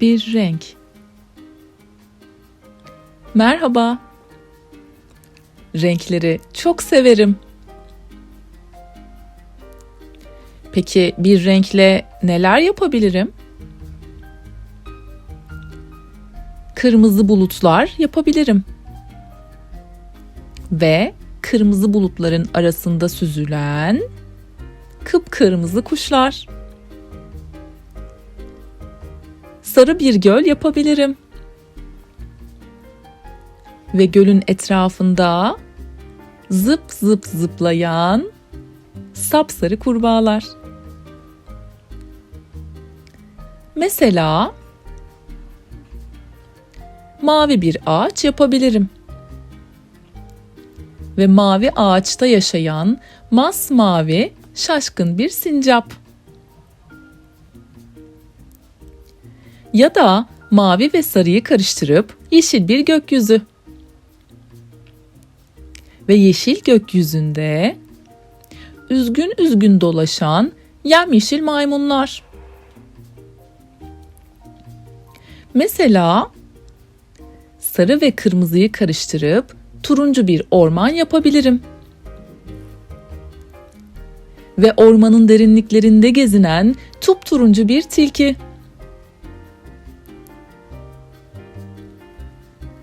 bir renk. Merhaba. Renkleri çok severim. Peki bir renkle neler yapabilirim? Kırmızı bulutlar yapabilirim. Ve kırmızı bulutların arasında süzülen kıpkırmızı kuşlar. Sarı bir göl yapabilirim. Ve gölün etrafında zıp zıp zıplayan sapsarı kurbağalar. Mesela mavi bir ağaç yapabilirim. Ve mavi ağaçta yaşayan masmavi şaşkın bir sincap. Ya da mavi ve sarıyı karıştırıp yeşil bir gökyüzü. Ve yeşil gökyüzünde üzgün üzgün dolaşan yemyeşil maymunlar. Mesela sarı ve kırmızıyı karıştırıp turuncu bir orman yapabilirim. Ve ormanın derinliklerinde gezinen turuncu bir tilki.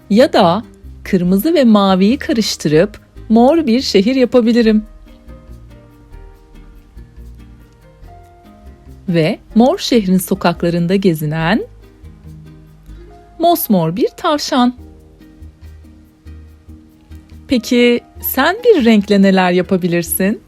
Ya da kırmızı ve maviyi karıştırıp mor bir şehir yapabilirim. Ve mor şehrin sokaklarında gezinen mosmor bir tavşan. Peki sen bir renkle neler yapabilirsin?